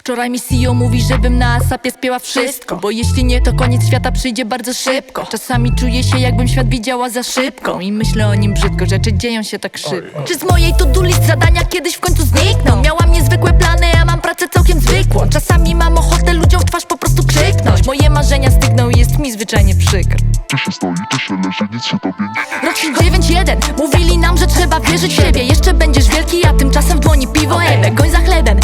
Wczoraj mi CEO mówi, żebym na asapie spięła wszystko. Bo jeśli nie, to koniec świata przyjdzie bardzo szybko. Czasami czuję się jakbym świat widziała za szybko. I myślę o nim brzydko, rzeczy dzieją się tak szybko. Czy z mojej to-do list zadania kiedyś w końcu znikną? Miałam niezwykłe plany, a mam pracę całkiem zwykłą. Czasami mam ochotę ludziom w twarz po prostu krzyknąć. Moje marzenia stygną i jest mi zwyczajnie przykro Czy się stoi, czy się leży, nic się tobie nie Rocznik 9-1 Mówili nam, że trzeba wierzyć w siebie. Jeszcze będziesz wielki, a tymczasem w dłoni piwo Ebek Goń za chlebem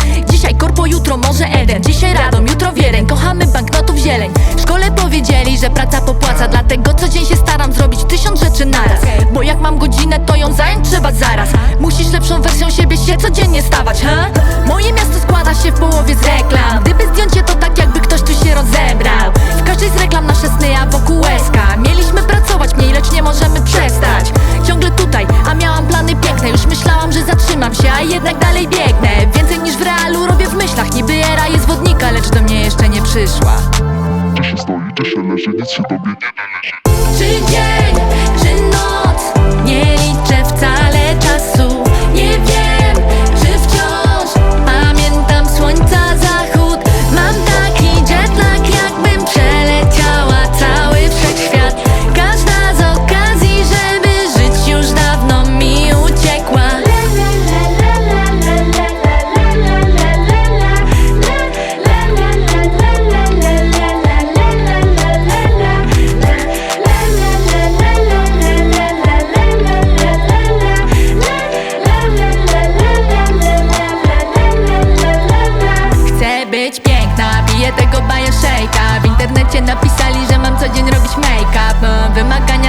Dzisiaj korpo, jutro może Eden. Dzisiaj Radom, jutro Wiereń Kochamy banknotów zieleń. W szkole powiedzieli, że praca popłaca. Dlatego co dzień się staram zrobić tysiąc rzeczy naraz. Bo jak mam godzinę, to ją zająć trzeba zaraz. Musisz lepszą wersją siebie się codziennie stawać, realu robię w myślach Niby era jest wodnika, lecz do mnie jeszcze nie przyszła. Czy się stoi, czy się leży, nic się tobie nie należy Nabiję tego bajoszejka W internecie napisali, że mam co dzień robić make-up. Mm, wymagania